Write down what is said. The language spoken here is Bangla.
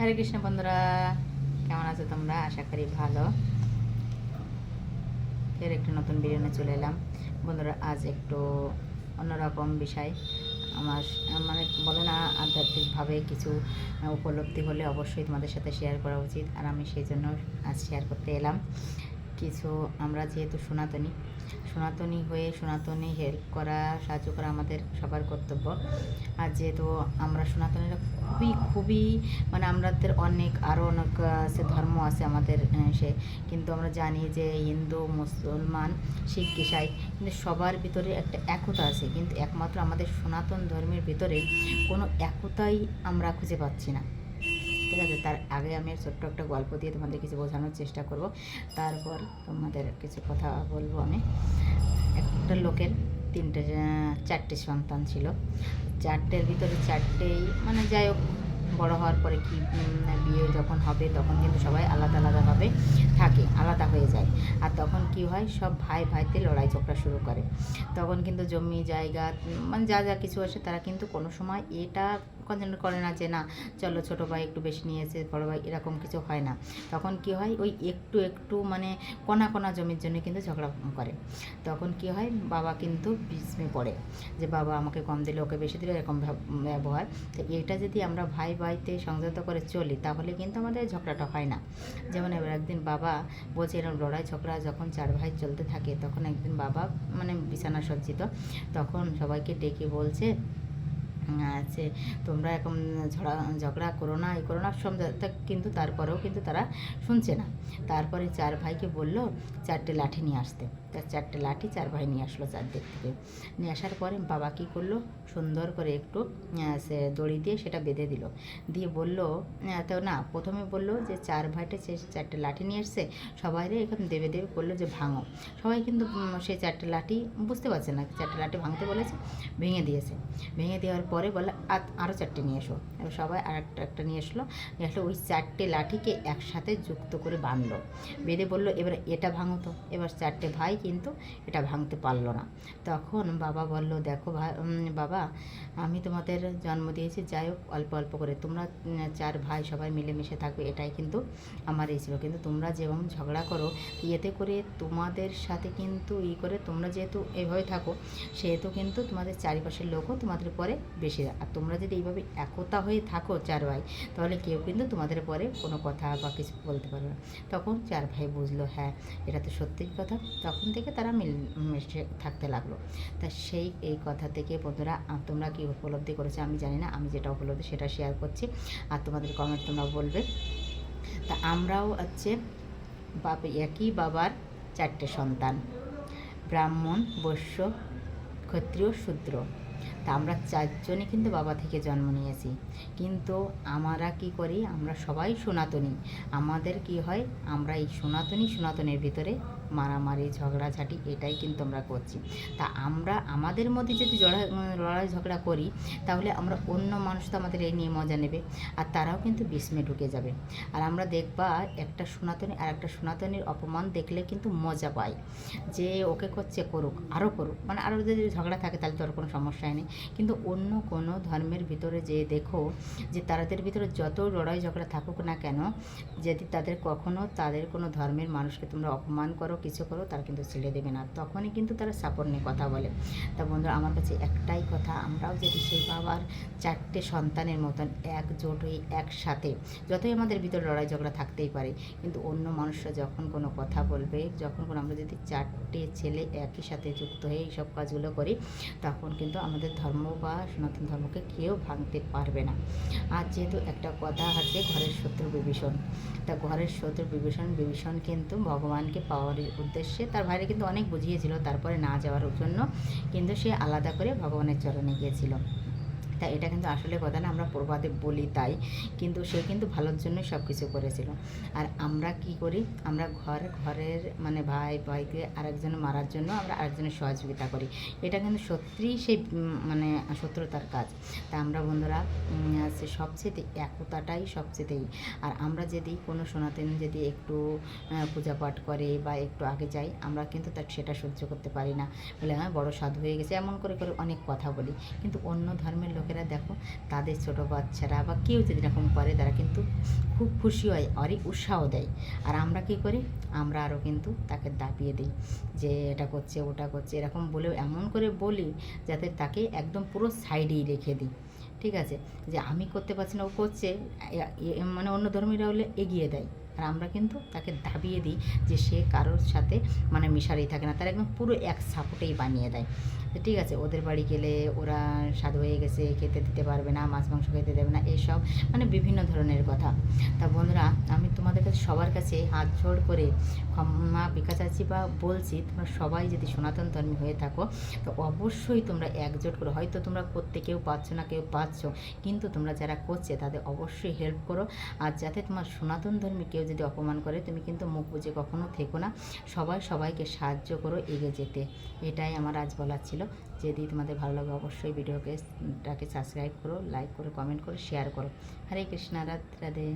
হরে কৃষ্ণ বন্ধুরা, কেমন আছো তোমরা? আশা করি ভালো। ফের একটু নতুন বিরিয়ানি চলে এলাম। বন্ধুরা, আজ একটু অন্যরকম বিষয়। আমার মানে বলে না, আধ্যাত্মিকভাবে কিছু উপলব্ধি হলে অবশ্যই তোমাদের সাথে শেয়ার করা উচিত। আর আমি সেই জন্য আজ শেয়ার করতে এলাম। কিছু, আমরা যেহেতু সনাতনী সনাতনী হয়ে সনাতনী হেল্প করা, সাহায্য করা আমাদের সবার কর্তব্য। আর যেহেতু আমরা সনাতনীরা খুবই খুবই মানে আমাদের অনেক আরও অনেক সে ধর্ম আছে আমাদের সে। কিন্তু আমরা জানি যে হিন্দু, মুসলমান, শিখ, ইসাই, কিন্তু সবার ভিতরে একটা একতা আছে। কিন্তু একমাত্র আমাদের সনাতন ধর্মের ভিতরে কোনো একতাই আমরা খুঁজে পাচ্ছি না। ঠিক আছে, তার আগে আমি ছোট্ট একটা গল্প দিয়ে তোমাদের কিছু বোঝানোর চেষ্টা করব। তারপর তোমাদের কিছু কথা বলব আমি। একটা লোকের তিনটে চারটে সন্তান ছিল। চারটের ভিতরে চারটেই মানে যাই হোক, বড় হওয়ার পরে কি বিয়ে যখন হবে, তখন কিন্তু সবাই আলাদা আলাদাভাবে থাকে, আলাদা হয়ে যায়। আর তখন কি হয়, সব ভাই ভাইতে লড়াই ঝগড়া শুরু করে। তখন কিন্তু জমি, জায়গা মানে যা যা কিছু আসে, তারা কিন্তু কোনো সময় এটা কনসেন্ট্রেট করে না যে, না, চলো ছোটো ভাই একটু বেশি নিয়েছে বড় ভাই এরকম কিছু হয় না। তখন কি হয়, ওই একটু একটু মানে কোনা কোনা জমির জন্য কিন্তু ঝগড়া করে। তখন কি হয়, বাবা কিন্তু বিস্মে পড়ে যে, বাবা আমাকে কম দিলে, ওকে বেশি দিলে এরকম ব্যবহার। তো এটা যদি আমরা ভাই, ভাইতে সংযত করে চলি, তাহলে কিন্তু আমাদের ঝগড়াটা হয় না। যেমন এবার একদিন বাবা বলছে এরকম লড়াই, ঝগড়া যখন চার ভাই চলতে থাকে, তখন একদিন বাবা মানে বিছানা সজ্জিত, তখন সবাইকে ডেকে বলছে আছে। তোমরা এখন ঝড়া, ঝগড়া করো না এই করো না কিন্তু তারপরেও কিন্তু তারা শুনছে না। তারপরে চার ভাইকে বলল, চারটে লাঠি নিয়ে আসতে। তার চারটে লাঠি, চার ভাই নিয়ে আসলো চারদিক থেকে। নিয়ে আসার পরে বাবা কী করল? সুন্দর করে একটু সে দড়ি দিয়ে সেটা বেঁধে দিল। দিয়ে বলল তো না, প্রথমে বলল যে চার ভাইটা সে চারটে লাঠি নিয়ে এসছে সবাই এখানে দেবে দেবে করল যে ভাঙো। সবাই কিন্তু সেই চারটে লাঠি বুঝতে পারছে না, চারটে লাঠি ভাঙতে বলেছে, ভেঙে দিয়েছে। ভেঙে দেওয়ার পরে বলে "আর- আরও চারটে নিয়ে এসো। এবার সবাই আর একটা একটা নিয়ে আসলো। নিয়ে আসলো, ওই চারটে লাঠিকে একসাথে যুক্ত করে বাঁধলো। বেঁধে বলল, এবার এটা ভাঙো তো। এবার চারটে ভাই কিন্তু এটা ভাঙতে পারল না। তখন বাবা বলল, দেখো বাবা, আমি তোমাদের জন্ম দিয়েছি, যাই হোক, অল্প অল্প করে। তোমরা চার ভাই সবাই মিলেমিশে থাকবে, এটাই কিন্তু আমার এই ছিল। কিন্তু তোমরা যেমন ঝগড়া করো এতে করে তোমাদের সাথে কিন্তু ই করে, তোমরা যেহেতু এভাবে থাকো, সেহেতু কিন্তু তোমাদের চারিপাশের লোকও তোমাদের পরে বেশি। আর তোমরা যদি এইভাবে একতা হয়ে থাকো চার ভাই, তাহলে কেউ কিন্তু তোমাদের পরে কোনো কথা বা কিছু বলতে পারবে না। তখন চার ভাই বুঝলো হ্যাঁ এটা তো সত্যিই কথা। তখন থেকে তারা মিল, মিশে থাকতে লাগল। তা সেই, এই কথা থেকে বন্ধুরা তোমরা কি উপলব্ধি করেছ আমি জানি না, আমি যেটা উপলব্ধি সেটা শেয়ার করছি। আর তোমাদের কমেন্ট তোমরা বলবে। তা আমরাও হচ্ছে বাবা একই বাবার চারটে সন্তান। ব্রাহ্মণ, বৈশ্য, ক্ষত্রিয়, শূদ্র। তা আমরা চারজনই কিন্তু বাবা থেকে জন্ম নিয়েছি। কিন্তু আমরা কি করি? আমরা সবাই সনাতনী। আমাদের কি হয়? আমরা এই সনাতনী, সনাতনের ভিতরে মারামারি, ঝগড়াঝাটি, এটাই কিন্তু আমরা করছি। তা আমরা, আমাদের মধ্যে যদি লড়াই ঝগড়া করি, তাহলে আমরা অন্য মানুষ তো আমাদের এই নিয়ে মজা নেবে, আর তারাও কিন্তু বিস্মে ঢুকে যাবে। আর আমরা দেখবা, একটা সনাতনী আর একটা সনাতনীর অপমান দেখলে কিন্তু মজা পায়। যে ওকে করছে করুক আরও করুক মানে আরও যদি ঝগড়া থাকে তাহলে তো আর কোনো সমস্যাই নেই। কিন্তু অন্য কোনো ধর্মের ভিতরে যে দেখো, যে তাদের ভিতরে যত লড়াই ঝগড়া থাকুক না কেন, যদি তাদের কখনো তাদের কোনো ধর্মের মানুষকে তোমরা অপমান করো কিছু করো, তারা কিন্তু ছেড়ে দেবে না। তখনই কিন্তু তারা সাপোর্ট নিয়ে কথা বলে। তা বন্ধুরা, আমার কাছে একটাই কথা, আমরাও যদি সেই বাবার চারটে সন্তানের মতন একজোট হয়ে একসাথে, যতই আমাদের ভিতরে লড়াই ঝগড়া থাকতেই পারে, কিন্তু অন্য মানুষরা যখন কোনো কথা বলবে, যখন কোনো আমরা যদি চারটে ছেলে একই সাথে যুক্ত হয়ে এইসব কাজগুলো করি, তখন কিন্তু আমাদের ধর্ম বা সনাতন ধর্মকে কেউ ভাঙতে পারবে না। আর যেহেতু একটা কথা আছে, ঘরের শত্রু বিভীষণ, তা ঘরের শত্রু বিভীষণ বিভীষণ কিন্তু ভগবানকে পাওয়ার উদ্দেশ্যে তার ভাইরে কিন্তু অনেক বুঝিয়েছিল তারপরে না যাওয়ার জন্য। কিন্তু সে আলাদা করে ভগবানের চরণে গিয়েছিল। তা এটা কিন্তু আসলে কথা না, আমরা প্রবাদে বলি তাই। কিন্তু সে কিন্তু ভালোর জন্যই সব কিছু করেছিল। আর আমরা কি করি? আমরা ঘর, ঘরের মানে ভাই, ভাইকে আরেকজন মারার জন্য আমরা আরেকজনের সহযোগিতা করি। এটা কিন্তু সত্যিই সেই মানে শত্রুতার কাজ। তা আমরা বন্ধুরা সবচেয়ে একতাটাই সবচেয়েই আর আমরা যদি কোনো সনাতন যদি একটু পূজা পাঠ করে বা একটু আগে যাই, আমরা কিন্তু তার সেটা সহ্য করতে পারি না। বলে হ্যাঁ বড় সাধু হয়ে গেছে। এমন করে করে অনেক কথা বলি। কিন্তু অন্য ধর্মের লোক অভিভাবকেরা দেখো, তাদের ছোট বাচ্চারা বা কেউ যদি এরকম করে, তারা কিন্তু খুব খুশি হয় আরই উৎসাহ দেয়। আর আমরা কী করি? আমরা আরও কিন্তু তাকে দাপিয়ে দিই যে, এটা করছে, ওটা করছে। এরকম বলেও, এমন করে বলি যাতে তাকে একদম পুরো সাইডেই রেখে দিই। ঠিক আছে? যে, আমি করতে পারছি না, ও করছে। মানে অন্য ধর্মীরা হলে এগিয়ে দেয়। আর আমরা কিন্তু তাকে দাবিয়ে দিই যে সে কারোর সাথে মানে মিশারেই থাকে না। তারা একদম পুরো এক সাপোর্টেই বানিয়ে দেয়। ঠিক আছে, ওদের বাড়ি গেলে ওরা সাধু হয়ে গেছে, খেতে দিতে পারবে না, মাছ, মাংস খেতে দেবে না, এইসব মানে বিভিন্ন ধরনের কথা। তা বন্ধুরা, আমি তোমাদের কাছে সবার কাছে হাত জোড় করে ক্ষমা ভিক্ষা চাচ্ছি বা বলছি, তোমরা সবাই যদি সনাতন ধর্মী হয়ে থাকো, তো অবশ্যই তোমরা একজোট করো। হয়তো তোমরা করতে কেউ পাচ্ছ না, কেউ পাচ্ছ কিন্তু তোমরা যারা করছে তাদের অবশ্যই হেল্প করো। আর যাতে তোমার সনাতন ধর্মী কেউ যদি অপমান করে, তুমি কিন্তু মুখ বুঝে কখনো থেকো না। সবাই সবাইকে সাহায্য করো এগিয়ে যেতে। এটাই আমার আজ বলার ছিল। যদি তোমাদের ভালো লাগে অবশ্যই ভিডিওকে টাকে সাবস্ক্রাইব করো লাইক করো কমেন্ট করো শেয়ার করো। হরে কৃষ্ণা, রাধে রাধে।